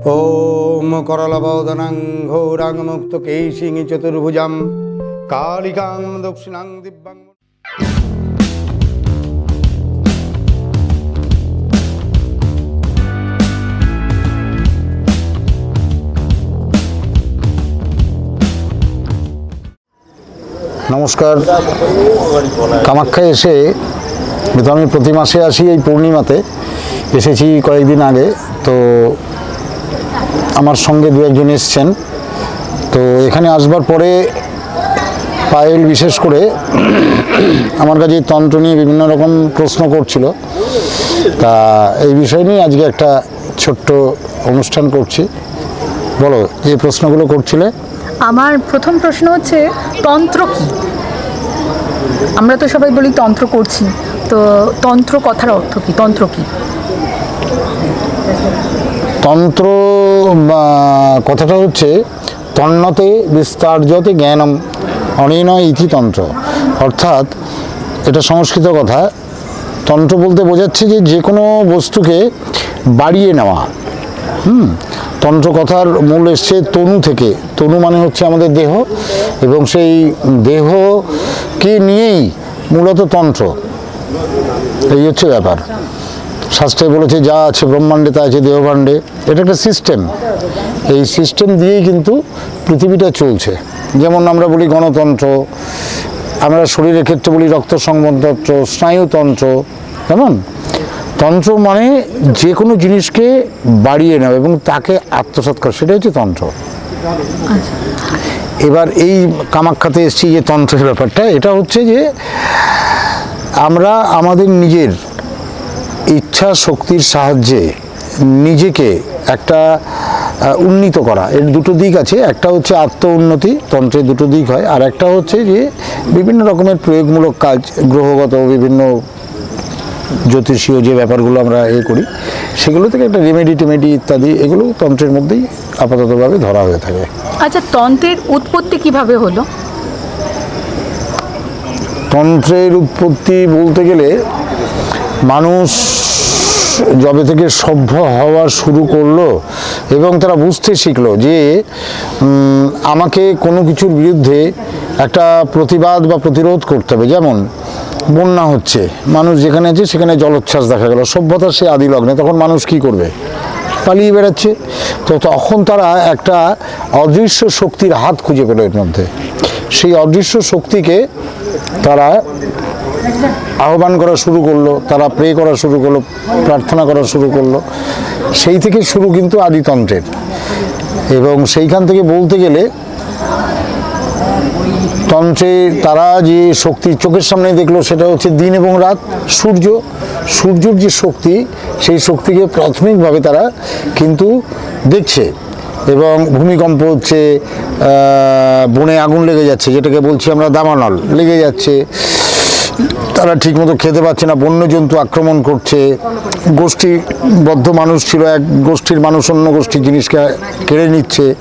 ॐ करलबोधनं घोरां मुक्तकेशिं चतुर्भुजं कालिकां दक्षिणां दिव्यां নমস্কার কামাখ্যায় এসে যেহেতু আমি প্রতি মাসে আসি এই পূর্ণিমাতে এসেছি কয়েকদিন আগে তো আমার সঙ্গে দু একজন এসছেন। তো এখানে আসবার পরে পায়েল বিশেষ করে আমার কাছে তন্ত্র নিয়ে বিভিন্ন রকম প্রশ্ন করছিল। তা এই বিষয় নিয়ে আজকে একটা ছোট্ট অনুষ্ঠান করছি। বলো যে প্রশ্নগুলো করছিলে? আমার প্রথম প্রশ্ন হচ্ছে, তন্ত্র কি? আমরা তো সবাই বলি তন্ত্র করছি। তো তন্ত্র কথার অর্থ কি? তন্ত্র কি? তন্ত্র কথাটা হচ্ছে, তন্নতে বিস্তার্যতে জ্ঞানম, অনিনয় ইতি তন্ত্র। অর্থাৎ, এটা সংস্কৃত কথা, তন্ত্র বলতে বোঝাচ্ছে যে যে কোনো বস্তুকে বাড়িয়ে নেওয়া। হুম? তন্ত্র কথার মূল এসছে তনু থেকে। তনু মানে হচ্ছে আমাদের দেহ, এবং সেই দেহকে নিয়েই মূলত তন্ত্র। এই হচ্ছে ব্যাপার। শাস্ত্রে বলেছে, যা আছে ব্রহ্মাণ্ডে, তা আছে দেহভাণ্ডে। এটা একটা সিস্টেম এই সিস্টেম দিয়েই কিন্তু পৃথিবীটা চলছে। যেমন আমরা বলি গণতন্ত্র, আমরা শরীরের ক্ষেত্রে বলি রক্ত সংবন্ধতন্ত্র স্নায়ুতন্ত্র, কেমন? তন্ত্র মানে যে কোনো জিনিসকে বাড়িয়ে নেওয়া এবং তাকে আত্মসাৎ করা সেটা হচ্ছে তন্ত্র। এবার এই কামাখ্যাতে এসেছি যে তন্ত্রের ব্যাপারটা, এটা হচ্ছে যে আমরা আমাদের নিজের ইচ্ছা শক্তির সাহায্যে নিজেকে একটা উন্নীত করা। এর দুটো দিক আছে। একটা হচ্ছে আত্ম উন্নতি তন্ত্রের দুটো দিক হয়। আর একটা হচ্ছে যে বিভিন্ন রকমের প্রয়োগমূলক কাজ গ্রহগত বিভিন্ন জ্যোতিষীয় যে ব্যাপারগুলো আমরা এ করি সেগুলো থেকে একটা রেমেডি টেমেডি ইত্যাদি এগুলো তন্ত্রের মধ্যেই আপাততভাবে ধরা হয়ে থাকে। আচ্ছা তন্ত্রের উৎপত্তি কীভাবে হলো? তন্ত্রের উৎপত্তি বলতে গেলে মানুষ যবে থেকে সভ্য হওয়া শুরু করল এবং তারা বুঝতে শিখলো যে আমাকে কোনো কিছুর বিরুদ্ধে একটা প্রতিবাদ বা প্রতিরোধ করতে হবে। যেমন, বন্যা হচ্ছে, মানুষ যেখানে আছে সেখানে জলোচ্ছ্বাস দেখা গেল সভ্যতার সে আদি লগ্নে, তখন মানুষ কি করবে? পালিয়ে বেড়াচ্ছে। তো তখন তারা একটা অদৃশ্য শক্তির হাত খুঁজে পেল এর মধ্যে। সেই অদৃশ্য শক্তিকে তারা আহ্বান করা শুরু করল, তারা প্রে করা শুরু করল, প্রার্থনা করা শুরু করল। সেই থেকে শুরু কিন্তু আদিতন্ত্রের। এবং সেইখান থেকে বলতে গেলে, তন্ত্রে তারা যে শক্তি চোখের সামনে দেখল, সেটা হচ্ছে দিন এবং রাত, সূর্য। সূর্যর যে শক্তি, সেই শক্তিকে প্রাথমিকভাবে তারা কিন্তু দেখছে। এবং ভূমিকম্প হচ্ছে বনে আগুন লেগে যাচ্ছে, যেটাকে বলছি আমরা দামানল। লেগে যাচ্ছে। তারা ঠিকমতো খেতে পাচ্ছে না, বন্যজন্তু আক্রমণ করছে। গোষ্ঠীবদ্ধ মানুষ ছিল এক, গোষ্ঠীর মানুষ অন্য গোষ্ঠীর জিনিসকে কেড়ে নিচ্ছে।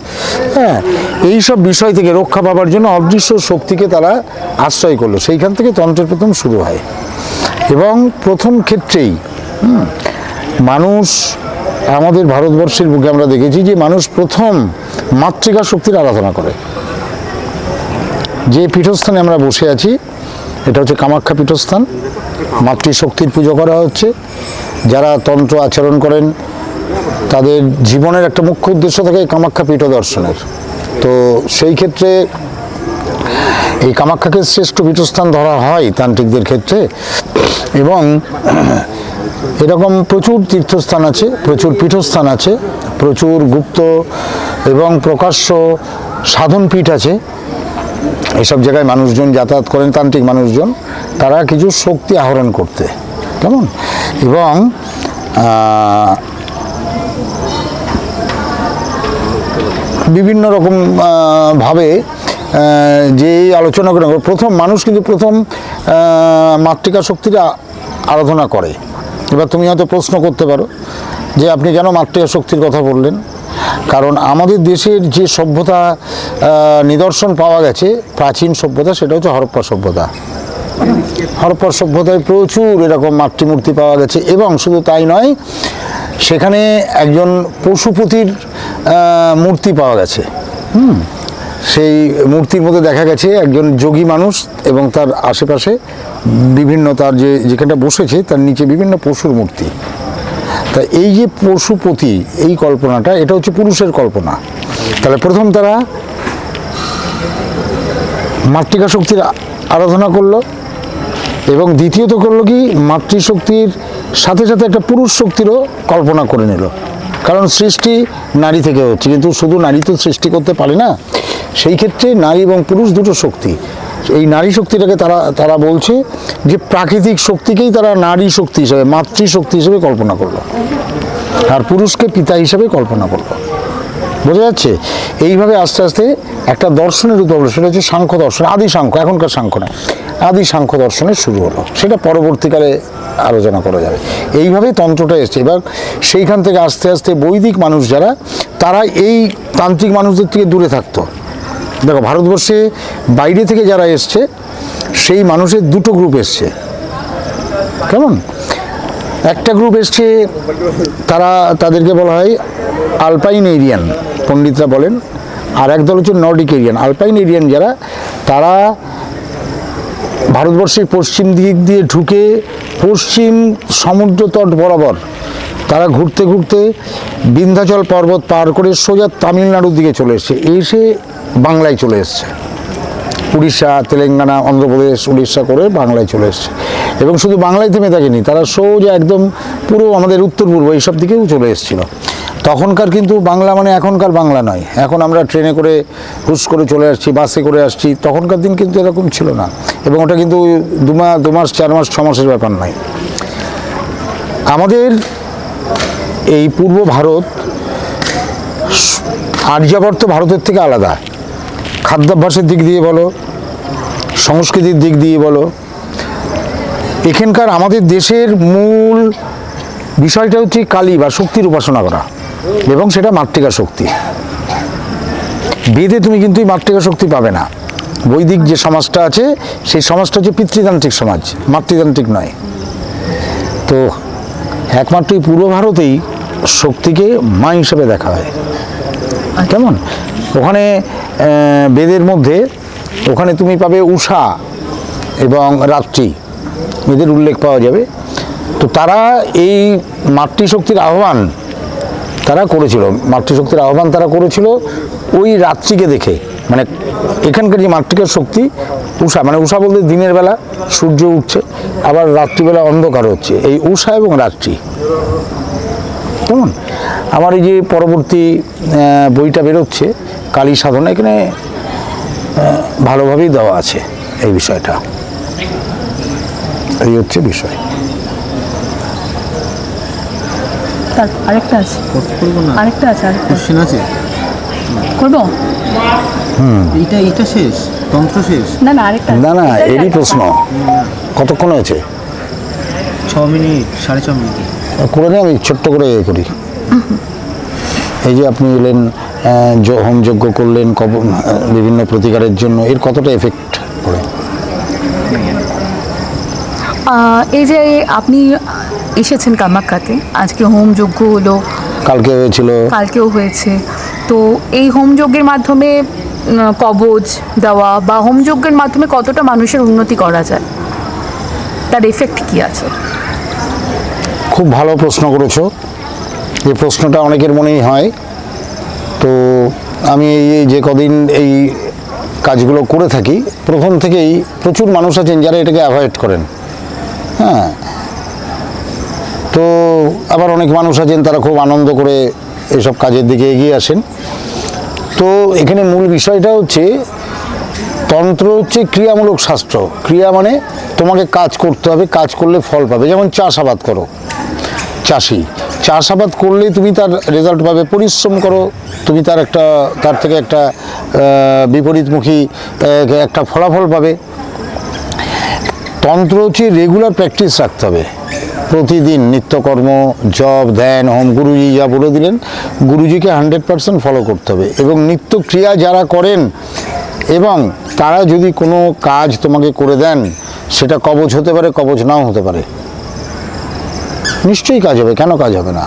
হ্যাঁ এই সব বিষয় থেকে রক্ষা পাবার জন্য অদৃশ্য শক্তিকে তারা আশ্রয় করল। সেইখান থেকে তন্ত্রের প্রথম শুরু হয়। এবং প্রথম ক্ষেত্রেই মানুষ, আমাদের ভারতবর্ষের বুকে আমরা দেখেছি যে মানুষ প্রথম মাতৃকা শক্তির আরাধনা করে। যে পীঠস্থানে আমরা বসে আছি এটা হচ্ছে কামাখ্যা পীঠস্থান। মাতৃশক্তির পুজো করা হচ্ছে। যারা তন্ত্র আচরণ করেন, তাদের জীবনের একটা মুখ্য উদ্দেশ্য থাকে কামাখ্যা পীঠ দর্শনের। তো সেই ক্ষেত্রে এই কামাখ্যাকে শ্রেষ্ঠ পীঠস্থান ধরা হয় তান্ত্রিকদের ক্ষেত্রে। এবং এরকম প্রচুর তীর্থস্থান আছে, প্রচুর পীঠস্থান আছে, প্রচুর গুপ্ত এবং প্রকাশ্য সাধন পীঠ আছে। এসব জায়গায় মানুষজন যাতায়াত করেন, তান্ত্রিক মানুষজন, তারা কিছু শক্তি আহরণ করতে। কেমন? এবং বিভিন্ন রকম ভাবে যে আলোচনা করে প্রথম মানুষ কিন্তু প্রথম মাতৃকা শক্তির আরাধনা করে। এবার তুমি হয়তো প্রশ্ন করতে পারো যে আপনি কেন মাতৃকা শক্তির কথা বললেন? কারণ আমাদের দেশের যে সভ্যতা নিদর্শন পাওয়া গেছে, প্রাচীন সভ্যতা, সেটা হচ্ছে হরপ্পা সভ্যতা। হরপ্পা সভ্যতায় প্রচুর এরকম মাতৃমূর্তি পাওয়া গেছে এবং শুধু তাই নয়, সেখানে একজন পশুপতির মূর্তি পাওয়া গেছে। হুম, সেই মূর্তির মধ্যে দেখা গেছে একজন যোগী মানুষ এবং তার আশেপাশে বিভিন্ন তার যে, যেখানটা বসেছে, তার নিচে বিভিন্ন পশুর মূর্তি। তা এই যে পশুপতি এই কল্পনাটা, এটা হচ্ছে পুরুষের কল্পনা। তাহলে প্রথম তারা মাতৃকা শক্তির আরাধনা করল এবং দ্বিতীয়ত করল কি, মাতৃশক্তির সাথে সাথে একটা পুরুষ শক্তিরও কল্পনা করে নিল। কারণ সৃষ্টি নারী থেকে হচ্ছে, কিন্তু শুধু নারী তো সৃষ্টি করতে পারে না। সেই ক্ষেত্রে নারী এবং পুরুষ দুটো শক্তি। এই নারী শক্তিটাকে তারা তারা বলছে যে প্রাকৃতিক শক্তিকেই তারা নারী শক্তি হিসেবে মাতৃশক্তি হিসেবে কল্পনা করল। আর পুরুষকে পিতা হিসাবে কল্পনা করল। বোঝা যাচ্ছে? এইভাবে আস্তে আস্তে একটা দর্শনের রূপ হলো সেটা হচ্ছে সাংখ্য দর্শন, আদি সাংখ্য, এখনকার সাংখ্য নয়, আদি সাংখ্য দর্শনের শুরু হলো। সেটা পরবর্তীকালে আলোচনা করা যাবে। এইভাবেই তন্ত্রটা এসছে। এবার সেইখান থেকে আস্তে আস্তে বৈদিক মানুষ যারা, তারা এই তান্ত্রিক মানুষদের থেকে দূরে থাকতো। দেখো, ভারতবর্ষে বাইরে থেকে যারা এসছে, সেই মানুষের দুটো গ্রুপ এসছে। কেমন? একটা গ্রুপ এসছে, তারা তাদেরকে বলা হয় আলপাইন এরিয়ান পণ্ডিতরা বলেন, আর একদল হচ্ছে নর্ডিক এরিয়ান আলপাইন এরিয়ান যারা, তারা ভারতবর্ষের পশ্চিম দিক দিয়ে ঢুকে পশ্চিম সমুদ্র তট বরাবর তারা ঘুরতে ঘুরতে বিন্ধ্যাচল পর্বত পার করে সোজা তামিলনাড়ুর দিকে চলে এসছে। এসে বাংলায় চলে এসছে। উড়িষ্যা, তেলেঙ্গানা, অন্ধ্রপ্রদেশ, উড়িষ্যা করে বাংলায় চলে এসছে। এবং শুধু বাংলায় থেমে থাকেনি, তারা সোজা একদম পুরো আমাদের উত্তর পূর্ব এইসব দিকেও চলে এসেছিল। তখনকার কিন্তু বাংলা মানে এখনকার বাংলা নয়। এখন আমরা ট্রেনে করে, হুস করে চলে আসছি, বাসে করে আসছি, তখনকার দিন কিন্তু এরকম ছিল না। এবং ওটা কিন্তু দু মাস দু মাস, চার মাস, ছ মাসের ব্যাপার নয়। আমাদের এই পূর্ব ভারত আর্যাবর্ত ভারতের থেকে আলাদা। খাদ্যাভ্যাসের দিক দিয়ে বলো, সংস্কৃতির দিক দিয়ে বলো, এখানকার আমাদের দেশের মূল বিষয়টা হচ্ছে কালী বা শক্তির উপাসনা করা এবং সেটা মাতৃকা শক্তি। বেদে তুমি কিন্তু এই মাতৃকা শক্তি পাবে না। বৈদিক যে সমাজটা আছে, সেই সমাজটা হচ্ছে পিতৃতান্ত্রিক সমাজ, মাতৃতান্ত্রিক নয়। তো একমাত্র এই পূর্ব ভারতেই শক্তিকে মা হিসেবে দেখা হয়। কেমন? ওখানে বেদের মধ্যে, ওখানে তুমি পাবে উষা এবং রাত্রি। এদের উল্লেখ পাওয়া যাবে। তো তারা এই মাতৃশক্তির আহ্বান তারা করেছিল। মাতৃশক্তির আহ্বান তারা করেছিল ওই রাত্রিকে দেখে। মানে এখানকার যে মাতৃকার শক্তি উষা মানে উষা বলতে দিনের বেলা সূর্য উঠছে আবার রাত্রিবেলা অন্ধকার হচ্ছে। এই উষা এবং রাত্রি। কেমন আমার এই যে পরবর্তী বইটা বেরোচ্ছে কালী সাধনা এখানে ভালোভাবেই দেওয়া আছে এই বিষয়টা। এই হচ্ছে বিষয়। আরেকটা আছে। আরেকটা আছে আরেকটা। কোশ্চেন আছে? করব? এইটা এইটা শেষ? তন্ত্র শেষ? না না আরেকটা না না এরই। প্রশ্ন। কতক্ষণ হয়েছে? ছ মিনিট সাড়ে ছ মিনিট। করে নিয়ে আমি ছোট্ট করে এ করি। এই যে আপনি এলেন আহ, য- হোমযজ্ঞ করলেন কব বিভিন্ন প্রতিকারের জন্য এর কতটা এফেক্ট পড়ে? এই যে আপনি এসেছেন কামাখ্যাতে আজকে হোম যজ্ঞ হলো। কালকে হয়েছিল। কালকেও হয়েছে। তো এই হোম যজ্ঞের মাধ্যমে কবজ দেওয়া বা হোম যজ্ঞের মাধ্যমে কতটা মানুষের উন্নতি করা যায়? তার এফেক্ট কি আছে? খুব ভালো প্রশ্ন করেছ। এই প্রশ্নটা অনেকের মনেই হয়। তো আমি এই যে কদিন এই কাজগুলো করে থাকি, প্রথম থেকেই প্রচুর মানুষ আছেন যারা এটাকে অ্যাভয়েড করেন। হ্যাঁ। তো আবার অনেক মানুষ আছেন, তারা খুব আনন্দ করে এসব কাজের দিকে এগিয়ে আসেন। তো এখানে মূল বিষয়টা হচ্ছে, তন্ত্র হচ্ছে ক্রিয়ামূলক শাস্ত্র। ক্রিয়া মানে তোমাকে কাজ করতে হবে, কাজ করলে ফল পাবে। যেমন চাষাবাদ করো, চাষি। চাষাবাদ করলে তুমি তার রেজাল্ট পাবে, পরিশ্রম করো। তুমি তার একটা, তার থেকে একটা বিপরীতমুখী একটা ফলাফল পাবে। তন্ত্র হচ্ছে রেগুলার প্র্যাকটিস রাখতে হবে। প্রতিদিন নিত্যকর্ম জব ধ্যান হোম গুরুজি যা বলে দিলেন, গুরুজিকে হান্ড্রেড পার্সেন্ট ফলো করতে হবে। এবং নিত্য ক্রিয়া যারা করেন, এবং তারা যদি কোনো কাজ তোমাকে করে দেন, সেটা কবচ হতে পারে কবচ নাও হতে পারে। নিশ্চয়ই কাজ হবে, কেন কাজ হবে না?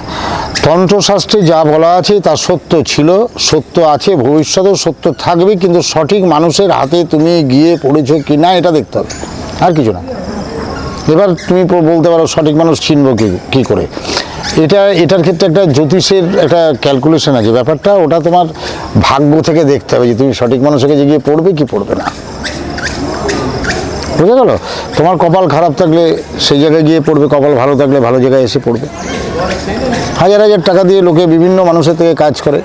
তন্ত্রশাস্ত্রে যা বলা আছে তা সত্য ছিল, সত্য আছে, ভবিষ্যতেও সত্য থাকবে, কিন্তু সঠিক মানুষের হাতে তুমি গিয়ে পড়েছো কি না এটা দেখতে হবে। আর কিছু না। এবার তুমি বলতে পারো সঠিক মানুষ চিনব কি, কী করে। এটা, এটার ক্ষেত্রে একটা জ্যোতিষের একটা ক্যালকুলেশন আছে। ব্যাপারটা ওটা তোমার ভাগ্য থেকে দেখতে হবে যে তুমি সঠিক মানুষের কাছে গিয়ে পড়বে কি পড়বে না। বুঝে গেল? তোমার কপাল খারাপ থাকলে সেই জায়গায় গিয়ে পড়বে, কপাল ভালো থাকলে ভালো জায়গায় এসে পড়বে। হাজার হাজার টাকা দিয়ে লোকে বিভিন্ন মানুষের থেকে কাজ করে।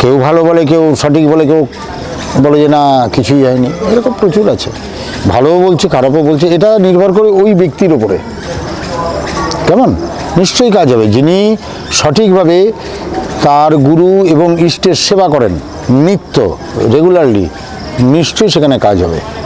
কেউ ভালো বলে, কেউ সঠিক বলে, কেউ বলে যে, না, কিছুই হয়নি। এরকম প্রচুর আছে। ভালোও বলছে, খারাপও বলছে। এটা নির্ভর করে ওই ব্যক্তির ওপরে কেমন? নিশ্চয়ই কাজ হবে। যিনি সঠিকভাবে তার গুরু এবং ইষ্টের সেবা করেন, নিত্য রেগুলারলি নিশ্চয়ই সেখানে কাজ হবে।